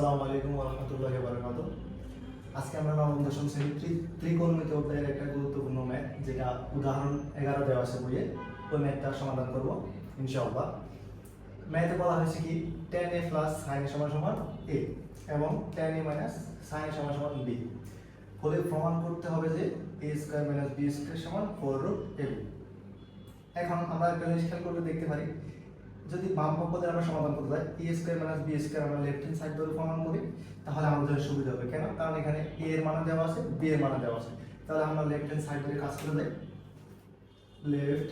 আসসালামু আলাইকুম রহমতুল্লাহ বারকাত আজকে আমরা নবম, দশম শ্রেণি ত্রিকোণমিতি অধ্যায়ের একটা গুরুত্বপূর্ণ ম্যাথ, যেটা উদাহরণ এগারো দেওয়া আছে বইয়ে। ওই ম্যাথটা সমাধান করব, ইনশাআল্লাহ। ম্যাথে বলা হয়েছে কি টেন এ প্লাস সাইন সমান সমান এ এবং টেন এ মাইনাস সাইন সমান সমান বি ফলে প্রমাণ করতে হবে যে A square minus B square সমান ফোর রুট এ এখন আমরা একটা জিনিস খেয়াল করলে দেখতে পারি যদি বাম পক্ষদের আমরা সমাধান করতে চাই A square minus B square আমরা লেফট হ্যান্ড সাইড ধরে প্রমাণ করি, তাহলে আমাদের সুবিধা হবে। কেন? কারণ এখানে এ এর মান দেওয়া আছে বি এর মান দেওয়া আছে। তাহলে আমরা লেফট হ্যান্ড সাইড ধরে কাজ করে যাই। লেফট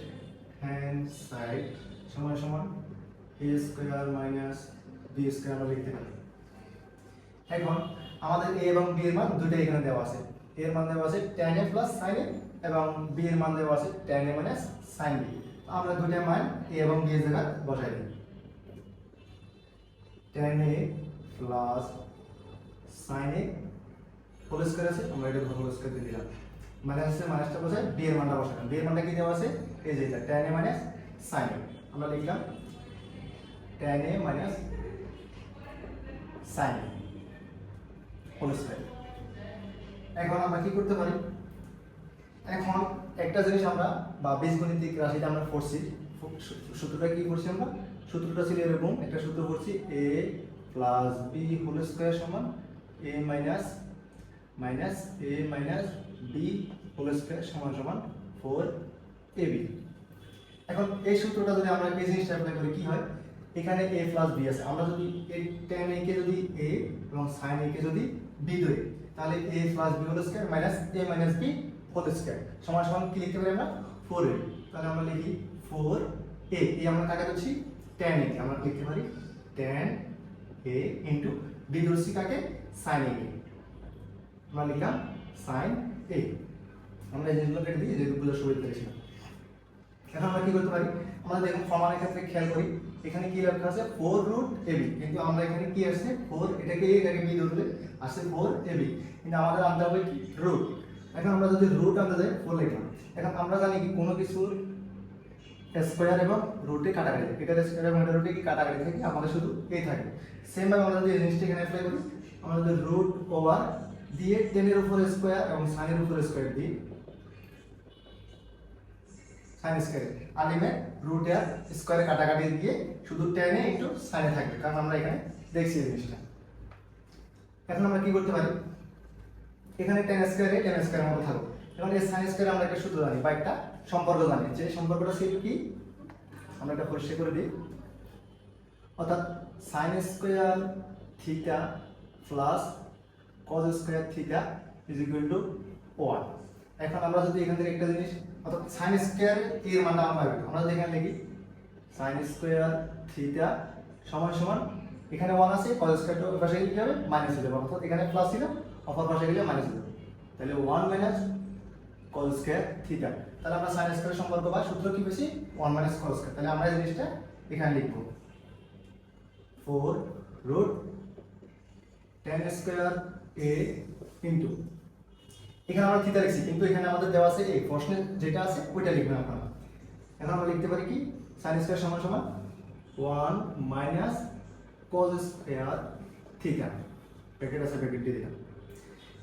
হ্যান্ড সাইড সমান সমান A square minus B square আমরা লিখতে পারি। এখন আমাদের এ এবং বি এর মান দুটোই এখানে দেওয়া আছে। এর মান দেওয়া আছে tan a plus sin a এবং বি এর মান দেওয়া আছে tan a minus sin b আমরা দুটো মান এ এবং বি এর জায়গায় বসাই দিই। tan a plus sin a whole square আছে, আমরা এটা হোল স্কয়ার দিয়ে দিলাম। মাইনাস আছে মাইনাসটা বসাই বি এর মানটা বসালাম। বি এর মানটা কি দেওয়া আছে? এই যে এটা, tan a minus sin a আমরা লিখলাম tan a minus sin a whole square এখন আমরা কি করতে পারি? এখন একটা জিনিস আমরা, বা বীজগণিতিক রাশিটা আমরা পড়ছি সূত্রটা কি করছি আমরা? সূত্রটা ছিল এরকম, একটা সূত্র করছি A plus B whole square সমান A minus minus A minus B whole square সমান সমান ফোর এ বি এখন এই সূত্রটা যদি আমরা এই জিনিসটা অ্যাপ্লাই করি, কি হয়? এখানে এ প্লাস বি আছে। আমরা যদি এ টেন a কে যদি এ এবং সাইন a কে যদি বি ধরি, তাহলে A plus B whole square minus A minus b whole square সমান সমান কি লিখতে পারি আমরা? 4a তাহলে আমরা লিখি 4a এই আমরা কাকে ধরছি? a কে। আমরা লিখতে পারি tan a ইনটু b ধরছি কাকে? sin a আমরা লিখলাম sin a আমরা জিনিসগুলো কেটে দিই যেগুলো সুবিধা পেয়েছিলাম এখন আমরা কি করতে পারি? আমরা দেখুন ফর্মালের ক্ষেত্রে খেয়াল করি, এখানে কি লেখা আছে? ফোর রুট এবি কিন্তু আমরা এখানে কি আসছে? ফোর এটাকে এ এটাকে বি ধরলে আসছে ফোর এবি কিন্তু আমাদের আনতে হবে কি? রুট এখন আমরা যদি রুট আনতে যাই ফোর লিখলাম। এখন আমরা জানি কি কোনো কিছুর স্কোয়ার এবং রুটে কাটাকাটি থাকে এটার স্কোয়ার এবং এটার রুটে কি কাটাকাটি থাকে? আমাদের শুধু এই থাকে। সেম ভাবে আমরা যদি এই জিনিসটা এখানে অ্যাপ্লাই করি, আমরা যদি রুট ওভার দিয়ে টেনের উপর স্কোয়ার এবং সাইনের উপর স্কোয়ার দিই সাইন স্কয়ার আলিমে রুট এর স্কয়ারে কাটাকাটি দিয়ে শুধু tan A into sin A থাকবে কারণ আমরা এখানে দেখছি জিনিসটা। এখন আমরা কি করতে পারি? এখানে tan স্কয়ারে টেন স্কয়ার মতো থাকবে এখন এই sin স্কয়ারে আমরা একটা সূত্র জানি, বা একটা সম্পর্ক জানি। যে সম্পর্কটা ছিল কি? আমরা এটা পরিষ্কার করে দিই। অর্থাৎ sin square theta plus cos square theta is equal to one এখন আমরা যদি এখান থেকে একটা জিনিস, অর্থাৎ sin স্কয়ার এর মানটা আমরা পাবো। আমরা যদি এখানে লিখি, sin স্কয়ার থিটা সমান সমান, এখানে ওয়ান আছে, cos স্কয়ারটা পাশে কি হবে? মাইনাস হয়ে যাবে। অর্থাৎ এখানে প্লাস ছিল অপর পাশে গেলে মাইনাস যাবে। তাহলে 1 মাইনাস cos স্কয়ার থিটা তাহলে আমরা sin স্কয়ার সম্পর্ক বা সূত্র কি পেয়েছি? 1 মাইনাস cos স্কয়ার তাহলে আমরা এই জিনিসটা এখানে লিখব। 4 root tan square a into এখানে আমরা থিটা লিখছি, কিন্তু এখানে আমাদের দেওয়া আছে এই প্রশ্নে যেটা আছে, ওইটা লিখবেন আপনারা। এখন আমরা লিখতে পারি কি? sin স্কয়ার সমান সমান 1 minus cos square theta bracket আছে ব্র্যাকেট দিয়ে দিলাম।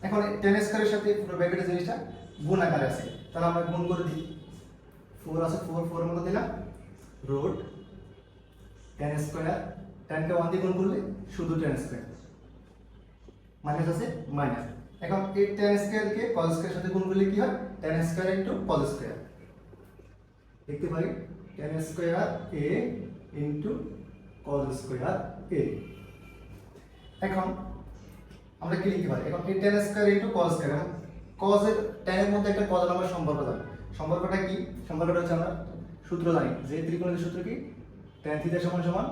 এখন tan স্কয়ারের সাথে পুরো ব্র্যাকেটের জিনিসটা গুণ আকারে আছে। তাহলে আমরা গুণ করে দিই। ফোর আছে 4 4 এর মধ্যে দিলাম। রুট tan স্কয়ার tan কে 1 দিয়ে গুণ করলে শুধু tan স্কয়ার মাইনাস আছে মাইনাস এখন এই tan স্কয়ার কে cos স্কয়ার সাথে গুণ করলে কি হয়? tan square into cos square দেখতে পারি? tan square a into cos square A এখন আমরা কি লিখতে পারি? এখন এই tan square into cos square এর tan এর মধ্যে একটা এর আমরা সম্পর্ক জানি। সম্পর্কটা কি? সম্পর্কটা হচ্ছে আমরা সূত্র জানি। যে ত্রিকোণের সূত্র কি? tan থিটা সমান সমান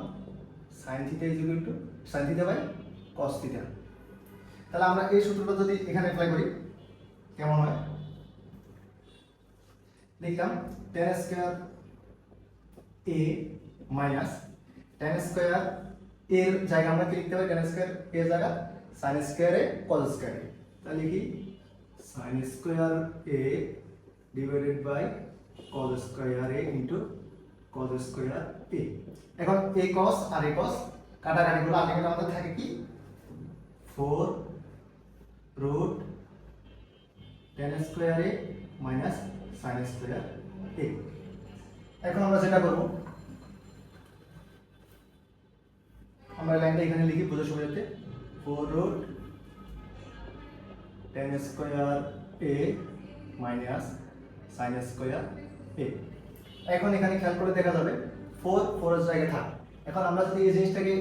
sin theta is equal to sin theta by cos theta তাহলে আমরা এই সূত্রটা যদি এখানে অ্যাপ্লাই করি, কেমন হয়? লিখলাম tan square a minus tan square এর জায়গা আমরা কি লিখতে পারি? tan স্কয়ার এর জায়গা sin square A cos square তাহলে লিখি sin square a divided by cos square a into cos square a এখন a cos আর a cos, কাটাকাটিগুলো আলটিমেট আমাদের থাকে কি? Four root tan square A minus sine square A এখন আমরা যেটা করব, আমরা লাইনটা এখানে লিখি বোঝার সুবিধাতে four root tan square A minus sine square A এখন এখানে খেয়াল করে দেখা যাবে ফোর ফোরের জায়গায় থাক। এখন আমরা যদি এই জিনিসটাকে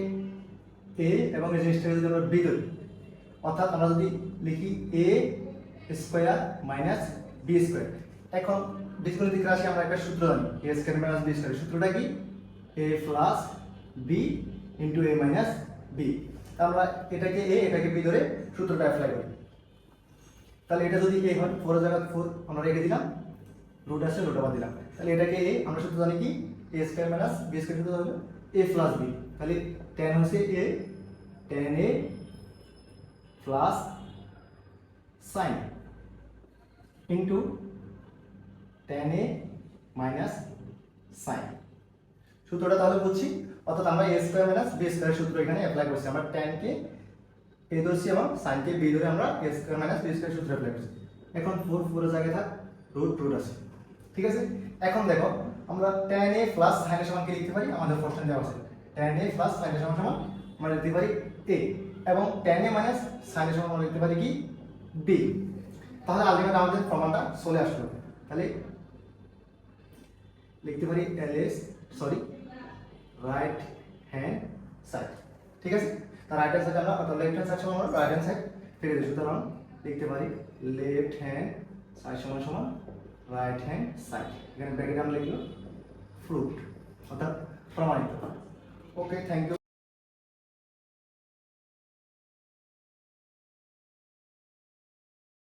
এ এবং এই জিনিসটাকে যদি আমরা বি ধরি, অর্থাৎ আমরা যদি লিখি A square minus B square এখন বীজগণিতিক রাশি আমরা একটা সূত্র জানি A square minus B square সূত্রটা কি? A plus B into A minus B আমরা এটাকে এ, এটাকে বি ধরে সূত্রটা অ্যাপ্লাই করি। তাহলে এটা যদি এ হয় ফোর জায়গা ফোর আমরা রেখে দিলাম রুট আসছে রুট আবার দিলাম। তাহলে এটাকে এ, আমরা সূত্র জানি কি? A square minus B square সূত্র হলো এ প্লাস বি তাহলে টেন হচ্ছে A tan A plus sine into tan A minus sine সূত্রটা তাহলে বুঝছি। অর্থাৎ আমরা A square minus B square সূত্র এখানে অ্যাপ্লাই করছি। আমরা টেনকে এ ধরছি এবং সাইনকে বি ধরে আমরা A square minus B square সূত্র অ্যাপ্লাই করছি। এখন ফোর ফোরের জায়গায় থাক রুট রুট আছে। ঠিক আছে? এখন দেখো, আমরা টেন এ প্লাস সাইনের সমান কি লিখতে পারি? আমাদের কোশ্চেন দেওয়া আছে। টেন এ প্লাস সাইনের সমান সমান আমরা লিখতে পারি এ এবং টেন এ মাইনাস সাইনের সমান আমরা লিখতে পারি কি? বি তাহলে আলটিমেট আমাদের প্রমাণটা চলে আসলো। তাহলে লিখতে পারি L S sorry right hand side ঠিক আছে? তার রাইট হ্যান্ড সাইড আমরা, অর্থাৎ লেফট হ্যান্ড সাইড সমান রাইট হ্যান্ড সাইড ফিরে দিই সুতরাং লিখতে পারি লেফট হ্যান্ড সাইড সমান সমান রাইট হ্যান্ড সাইড এখানে ব্র্যাকেট আমরা লিখলো ফ্রুট অর্থাৎ প্রমাণিত। Okay thank you